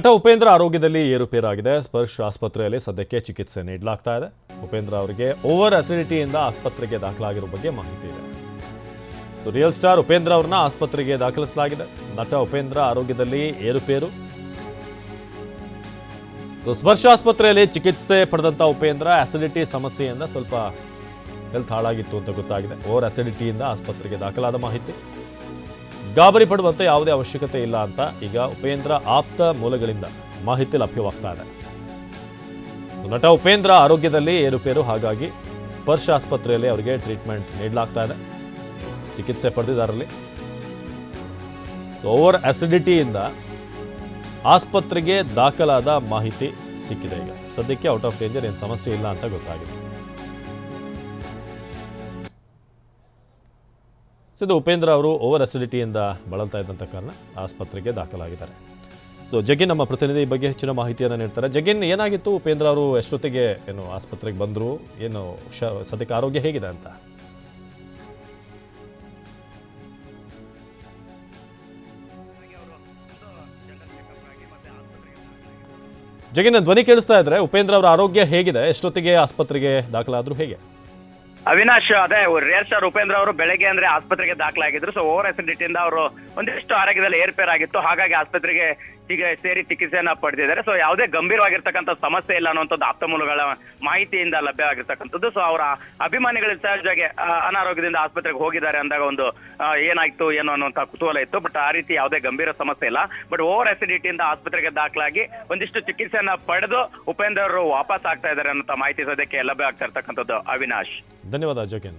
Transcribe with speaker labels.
Speaker 1: ನಟ ಉಪೇಂದ್ರ ಆರೋಗ್ಯದಲ್ಲಿ ಏರುಪೇರಾಗಿದೆ. ಸ್ಪರ್ಶ ಆಸ್ಪತ್ರೆಯಲ್ಲಿ ಸದ್ಯಕ್ಕೆ ಚಿಕಿತ್ಸೆ ನೀಡಲಾಗ್ತಾ ಇದೆ. ಉಪೇಂದ್ರ ಅವರಿಗೆ ಓವರ್ ಅಸಿಡಿಟಿಯಿಂದ ಆಸ್ಪತ್ರೆಗೆ ದಾಖಲಾಗಿರೋ ಬಗ್ಗೆ ಮಾಹಿತಿ ಇದೆ. ಸೊ ರಿಯಲ್ ಸ್ಟಾರ್ ಉಪೇಂದ್ರ ಅವ್ರನ್ನ ಆಸ್ಪತ್ರೆಗೆ ದಾಖಲಿಸಲಾಗಿದೆ. ನಟ ಉಪೇಂದ್ರ ಆರೋಗ್ಯದಲ್ಲಿ ಏರುಪೇರು. ಸ್ಪರ್ಶ ಆಸ್ಪತ್ರೆಯಲ್ಲಿ ಚಿಕಿತ್ಸೆ ಪಡೆದಂತ ಉಪೇಂದ್ರ ಅಸಿಡಿಟಿ ಸಮಸ್ಯೆಯಿಂದ ಸ್ವಲ್ಪ ಹೆಲ್ತ್ ಹಾಳಾಗಿತ್ತು ಅಂತ ಗೊತ್ತಾಗಿದೆ. ಓವರ್ ಅಸಿಡಿಟಿಯಿಂದ ಆಸ್ಪತ್ರೆಗೆ ದಾಖಲಾದ ಮಾಹಿತಿ. ಗಾಬರಿ ಪಡುವಂತೆ ಯಾವುದೇ ಅವಶ್ಯಕತೆ ಇಲ್ಲ ಅಂತ ಈಗ ಉಪೇಂದ್ರ ಆಪ್ತ ಮೂಲಗಳಿಂದ ಮಾಹಿತಿ ಲಭ್ಯವಾಗ್ತಾ ಇದೆ. ನಟ ಉಪೇಂದ್ರ ಆರೋಗ್ಯದಲ್ಲಿ ಏರುಪೇರು, ಹಾಗಾಗಿ ಸ್ಪರ್ಶ ಆಸ್ಪತ್ರೆಯಲ್ಲಿ ಅವರಿಗೆ ಟ್ರೀಟ್ಮೆಂಟ್ ನೀಡಲಾಗ್ತಾ ಇದೆ. ಚಿಕಿತ್ಸೆ ಪಡೆದಿದ್ದಾರಲ್ಲಿ. ಓವರ್ ಅಸಿಡಿಟಿಯಿಂದ ಆಸ್ಪತ್ರೆಗೆ ದಾಖಲಾದ ಮಾಹಿತಿ ಸಿಕ್ಕಿದೆ ಈಗ. ಸದ್ಯಕ್ಕೆ ಔಟ್ ಆಫ್ ಡೇಂಜರ್ ಏನು ಸಮಸ್ಯೆ ಇಲ್ಲ ಅಂತ ಗೊತ್ತಾಗಿದೆ. ಸೊ ಇದು ಉಪೇಂದ್ರ ಅವರು ಓವರ್ ಅಸಿಡಿಟಿಯಿಂದ ಬಳಲ್ತಾ ಇದ್ದಂಥ ಕಾರಣ ಆಸ್ಪತ್ರೆಗೆ ದಾಖಲಾಗಿದ್ದಾರೆ. ಸೊ ಜಗಿನ್ ನಮ್ಮ ಪ್ರತಿನಿಧಿ ಬಗ್ಗೆ ಹೆಚ್ಚಿನ ಮಾಹಿತಿಯನ್ನು ನೀಡ್ತಾರೆ. ಜಗಿನ್, ಏನಾಗಿತ್ತು? ಉಪೇಂದ್ರ ಅವರು ಎಷ್ಟೊತ್ತಿಗೆ ಏನು ಆಸ್ಪತ್ರೆಗೆ ಬಂದರು? ಏನು ಶ ಸದ್ಯಕ್ಕೆ ಆರೋಗ್ಯ ಹೇಗಿದೆ ಅಂತ? ಜಗಿನ್, ಧ್ವನಿ ಕೇಳಿಸ್ತಾ ಇದ್ರೆ ಉಪೇಂದ್ರ ಅವರ ಆರೋಗ್ಯ ಹೇಗಿದೆ? ಎಷ್ಟೊತ್ತಿಗೆ ಆಸ್ಪತ್ರೆಗೆ ದಾಖಲಾದರೂ ಹೇಗೆ?
Speaker 2: ಅವಿನಾಶ್ ಅದೇ ರೇರ್ ಸ್ಟಾರ್ ಉಪೇಂದ್ರ ಅವರು ಬೆಳಗ್ಗೆ ಅಂದ್ರೆ ಆಸ್ಪತ್ರೆಗೆ ದಾಖಲಾಗಿದ್ರು. ಸೊ ಓವರ್ ಅಸಿಡಿಟಿಯಿಂದ ಅವರು ಒಂದಿಷ್ಟು ಆರೋಗ್ಯದಲ್ಲಿ ಏರ್ಪೇರ್ ಆಗಿತ್ತು. ಹಾಗಾಗಿ ಆಸ್ಪತ್ರೆಗೆ ಈಗ ಸೇರಿ ಚಿಕಿತ್ಸೆಯನ್ನ ಪಡೆದಿದ್ದಾರೆ. ಸೊ ಯಾವುದೇ ಗಂಭೀರವಾಗಿರ್ತಕ್ಕಂಥ ಸಮಸ್ಯೆ ಇಲ್ಲ ಅನ್ನುವಂಥದ್ದು ಆಪ್ತ ಮೂಲಗಳ ಮಾಹಿತಿಯಿಂದ ಲಭ್ಯವಾಗಿರ್ತಕ್ಕಂಥದ್ದು. ಸೊ ಅವರ ಅಭಿಮಾನಿಗಳು ಸಹಜವಾಗಿ ಅನಾರೋಗ್ಯದಿಂದ ಆಸ್ಪತ್ರೆಗೆ ಹೋಗಿದ್ದಾರೆ ಅಂದಾಗ ಒಂದು ಏನಾಯ್ತು, ಏನು ಅನ್ನುವಂಥ ಕುತೂಹಲ ಇತ್ತು. ಬಟ್ ಆ ರೀತಿ ಯಾವುದೇ ಗಂಭೀರ ಸಮಸ್ಯೆ ಇಲ್ಲ. ಬಟ್ ಓವರ್ ಅಸಿಡಿಟಿಯಿಂದ ಆಸ್ಪತ್ರೆಗೆ ದಾಖಲಾಗಿ ಒಂದಿಷ್ಟು ಚಿಕಿತ್ಸೆಯನ್ನ ಪಡೆದು ಉಪೇಂದ್ರ ಅವರು ವಾಪಸ್ ಆಗ್ತಾ ಇದ್ದಾರೆ ಅನ್ನೋ ಮಾಹಿತಿ ಸದ್ಯಕ್ಕೆ ಲಭ್ಯ ಆಗ್ತಾ ಇರ್ತಕ್ಕಂಥದ್ದು ಅವಿನಾಶ್.
Speaker 1: ಧನ್ಯವಾದ ಜೋಗಿನ್